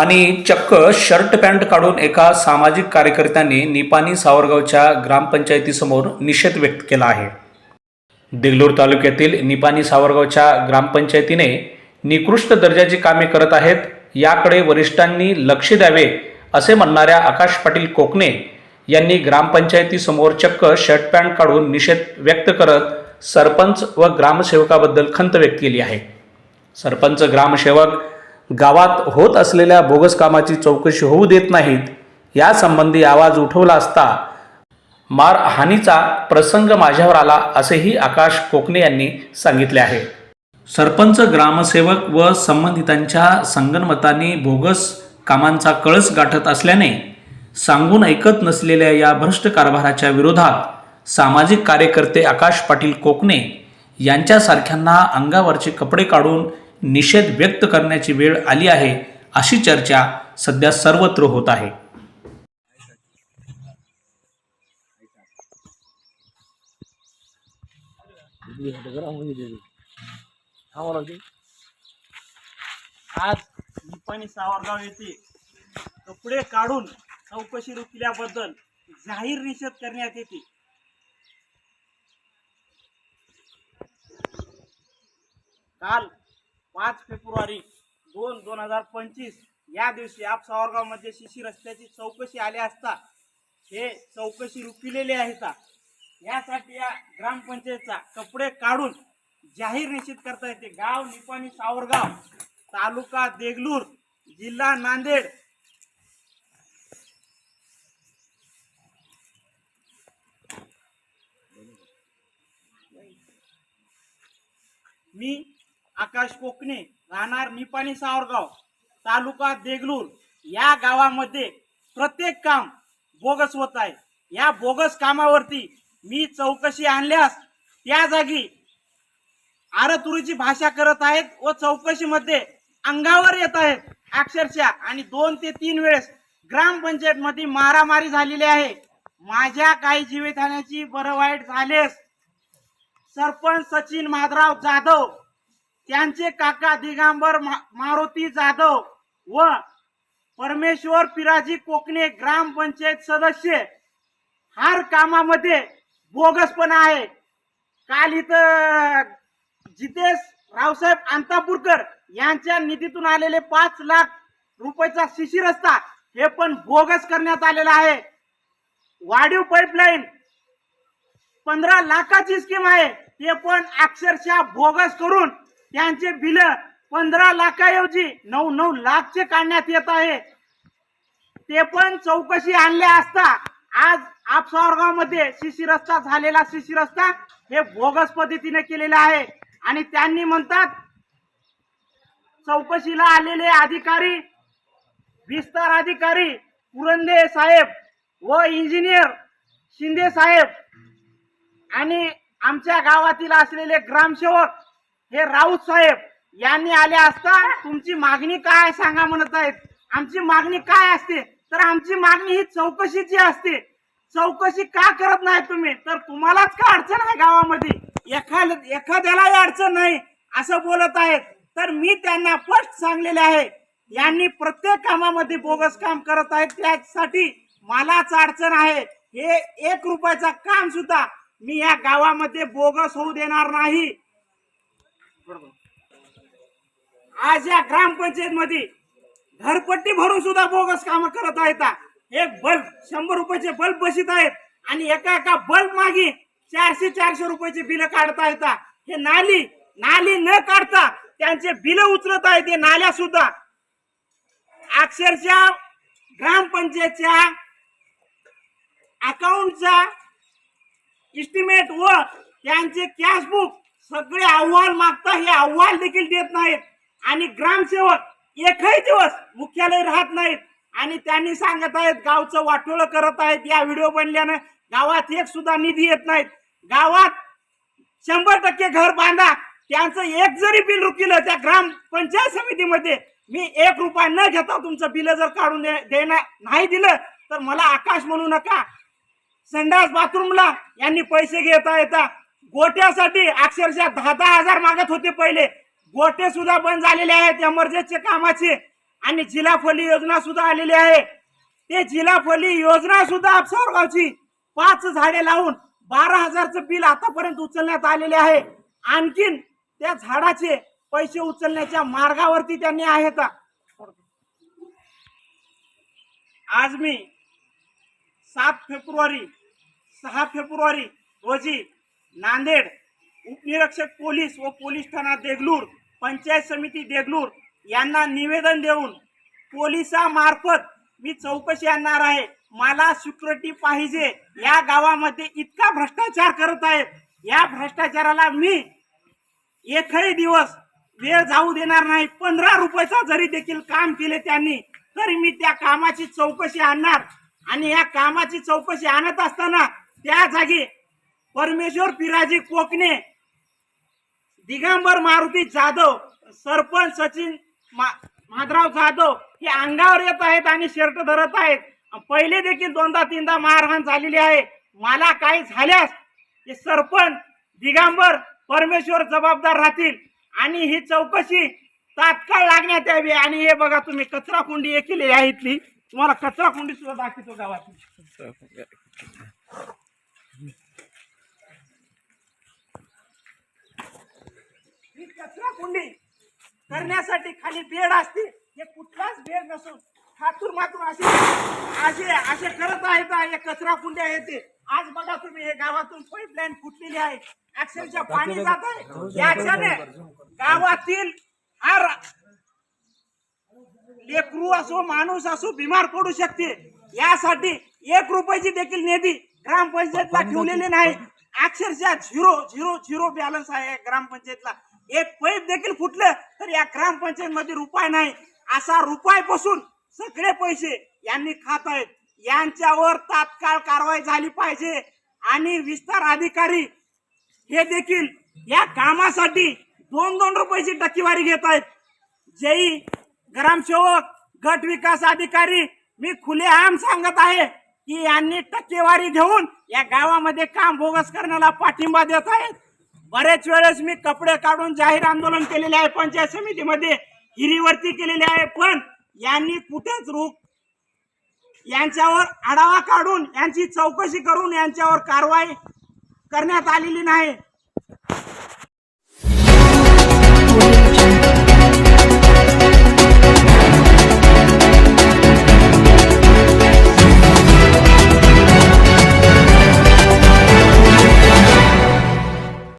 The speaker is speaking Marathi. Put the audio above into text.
आणि चक्क शर्ट पॅन्ट काढून एका सामाजिक कार्यकर्त्यांनी निपाणी सावरगावच्या ग्रामपंचायतीसमोर निषेध व्यक्त केला आहे. देगलूर तालुक्यातील निपाणी सावरगावच्या ग्रामपंचायतीने निकृष्ट दर्जाची कामे करत आहेत याकडे वरिष्ठांनी लक्ष द्यावे असे म्हणणाऱ्या आकाश पाटील कोकणे यांनी ग्रामपंचायतीसमोर चक्क शर्ट पॅन्ट काढून निषेध व्यक्त करत सरपंच व ग्रामसेवकाबद्दल खंत व्यक्त केली आहे. सरपंच ग्रामसेवक गावात होत असलेल्या बोगस कामाची चौकशी होऊ देत नाहीत यासंबंधी आवाज उठवला असता मारहाणीचा प्रसंग माझ्यावर आला असेही आकाश कोकणे यांनी सांगितले आहे. सरपंच ग्रामसेवक व संबंधितांच्या संगनमताने बोगस कामांचा कळस गाठत असल्याने सांगून ऐकत नसलेल्या या भ्रष्ट कारभाराच्या विरोधात सामाजिक कार्यकर्ते आकाश पाटील कोकणे यांच्यासारख्यांना अंगावरचे कपडे काढून निषेध व्यक्त करण्याची वेळ आली आहे अशी चर्चा सध्या सर्वत्र होत आहे. आज निपाणी सावरगाव येथे कपडे काढून चौकशी रोखल्याबद्दल जाहीर निषेध करण्यात येते. काल पाच फेब्रुवारी दोन दोन हजार पंचवीस या दिवशी आप सावरगावमध्ये शिशी रस्त्याची चौकशी आली असता हे चौकशी रुखिलेले आहे का? यासाठी या ग्रामपंचायतचा कपडे काढून जाहीर निश्चित करता येते. गाव निपाणी सावरगाव तालुका देगलूर जिल्हा नांदेड. मी आकाश कोकणे राहणार निपाणी सावरगाव तालुका देगलूर. या गावामध्ये प्रत्येक काम बोगस होत आहे. या बोगस कामावरती मी चौकशी आणल्यास त्या जागी आरतुरीची भाषा करत आहेत व चौकशीमध्ये अंगावर येत आहेत. अक्षरशः आणि दोन ते तीन वेळेस ग्रामपंचायत मध्ये मारामारी झालेली आहे. माझ्या काही जीवितहाण्याची बरं वाईट झालेस सरपंच सचिन माधराव जाधव त्यांचे काका दिगांबर मा- मारुती जाधव व परमेश्वर पिराजी कोकणे ग्रामपंचायत सदस्य हार कामामध्ये बोगसपणा आहे. काल इथं जितेश रावसाहेब अंतापूरकर यांच्या निधीतून आलेले पाच लाख रुपयाचा शिशी रस्ता हे पण बोगस करण्यात आलेला आहे. वाढीव पाईपलाईन पंधरा लाखाची स्कीम आहे. ते पण अक्षरशः बोगस करून त्यांचे बिल पंधरा लाखाऐवजी नऊ नऊ लाखचे काढण्यात येत आहे. ते पण चौकशी आणले असता आज आपसावरगावमध्ये शिशी रस्ता झालेला शिशी रस्ता हे बोगस पद्धतीने केलेला आहे. आणि त्यांनी म्हणतात चौकशीला आलेले अधिकारी विस्तार अधिकारी पुरंदे साहेब व इंजिनियर शिंदे साहेब आणि आमच्या गावातील असलेले ग्रामसेवक हे राऊत साहेब यांनी आले असता तुमची मागणी काय सांगा म्हणत आहेत. आमची मागणी काय असते? तर आमची मागणी ही चौकशीची असते. चौकशी का करत नाही तुम्ही? तर तुम्हालाच का अडचण आहे गावामध्ये? एखाद एखाद्यालाही अडचण नाही असं बोलत आहेत. तर मी त्यांना स्पष्ट सांगलेले आहे. यांनी प्रत्येक कामामध्ये बोगस काम करत आहेत. त्यासाठी मलाच अडचण आहे. हे एक रुपयाचा काम सुद्धा मी या गावामध्ये बोगस होऊ देणार नाही. आज या ग्रामपंचायत मध्ये घरपट्टी भरून सुद्धा बोगस काम करत आहेत. एक बल्ब शंभर रुपयाचे बल्ब बसित आहेत आणि एका एका बल्ब मागे चारशे चारशे रुपयाचे बिल काढता येतात हे नाली नाली न काढता त्यांचे बिल उचलत आहेत. ते नाल्या सुद्धा. अक्षरशः ग्रामपंचायतच्या अकाउंटचा इस्टिमेट व त्यांचे कॅशबुक सगळे अहवाल मागता हे अहवाल देखील देत नाहीत. आणि ग्रामसेवक एकही दिवस मुख्यालय राहत नाहीत. आणि त्यांनी सांगत आहेत गावचं वाटोळं करत आहेत. या व्हिडिओ बनल्यानं गावात एक सुद्धा निधी येत नाहीत. गावात शंभर टक्के घर बांधा. त्यांचं एक जरी बिल रुकिलं त्या ग्रामपंचायत समितीमध्ये मी एक रुपया न घेता तुमचं बिल जर काढून दे- देणार नाही दिलं तर मला आकाश म्हणू नका. संडास बाथरूमला यांनी पैसे घेता येता. गोट्यासाठी अक्षरशः दहा दहा हजार मागत होते पहिले. गोटे सुद्धा बंद झालेले आहेत एमर्जन्सी कामाचे. आणि जिल्हा फली योजना सुद्धा आलेली आहे. ते जिल्हा फली योजना सुद्धा आपसावरगावची. पाच झाडे लावून बारा हजारचं बिल आतापर्यंत उचलण्यात आलेले आहे. आणखीन त्या झाडाचे पैसे उचलण्याच्या मार्गावरती त्यांनी आहेत. आज मी सात फेब्रुवारी सहा फेब्रुवारी रोजी नांदेड उपनिरीक्षक पोलीस व पोलीस ठाणा देगलूर पंचायत समिती देगलूर यांना निवेदन देऊन पोलिसामार्फत मी चौकशी आणणार आहे. मला सिक्युरिटी पाहिजे. या गावामध्ये इतका भ्रष्टाचार करत आहेत. या भ्रष्टाचाराला मी एकही दिवस वेळ जाऊ देणार नाही. पंधरा रुपयाचा जरी देखील काम केले त्यांनी तरी मी त्या कामाची चौकशी आणणार. आणि या कामाची चौकशी आणत असताना त्या जागी परमेश्वर पिराजी कोकणे दिगंबर मारुती जाधव सरपंच सचिन मा- जाधव हे अंगावर येत आहेत आणि शर्ट धरत आहेत. पहिले देखील दोनदा तीनदा मारहाण झालेली आहे. मला काही झाल्यास हे सरपंच दिगंबर परमेश्वर जबाबदार राहतील. आणि ही चौकशी तात्काळ लागण्यात यावी. आणि हे बघा तुम्ही कचरा कुंडी या केलेली आहे इथली. तुम्हाला कचरा कुंडी सुद्धा दाखवतो गावातली कचरा कुंडी करण्यासाठी खाली बेड असते हे कुठलाच बेड नसून हातून मातून असे असे असे करत आहेत हे कचरा कुंड्या आहेत ते. आज बघा तुम्ही हे गावातून पाईपलाईन फुटलेली आहे. अक्षरशः पाणी जात आहे. याच्याने गावातील हर लेकरू असो माणूस असो बिमार पडू शकते. यासाठी एक रुपयाची देखील निधी ग्रामपंचायतला ठेवलेली नाही. अक्षरशः झिरो झिरो झिरो बॅलन्स आहे ग्रामपंचायतला. एक पैप देखील फुटलं तर या ग्रामपंचायत मध्ये नाही. असा रुपयापासून सगळे पैसे यांनी खात आहेत. यांच्यावर तात्काळ कारवाई झाली पाहिजे. आणि विस्तार अधिकारी हे देखील या कामासाठी दोन दोन रुपयाची टक्केवारी घेत आहेत. जई ग्रामसेवक गट विकास अधिकारी मी खुलेआम सांगत आहे की यांनी टक्केवारी घेऊन या गावामध्ये काम बोगस करण्याला पाठिंबा देत आहेत. बरेच वेळेस मी कपडे काढून जाहीर आंदोलन केलेले आहे पंचायत समितीमध्ये हिरीवरती केलेले आहे. पण यांनी कुठेच रोख यांच्यावर आढावा काढून यांची चौकशी करून यांच्यावर कारवाई करण्यात आलेली नाही.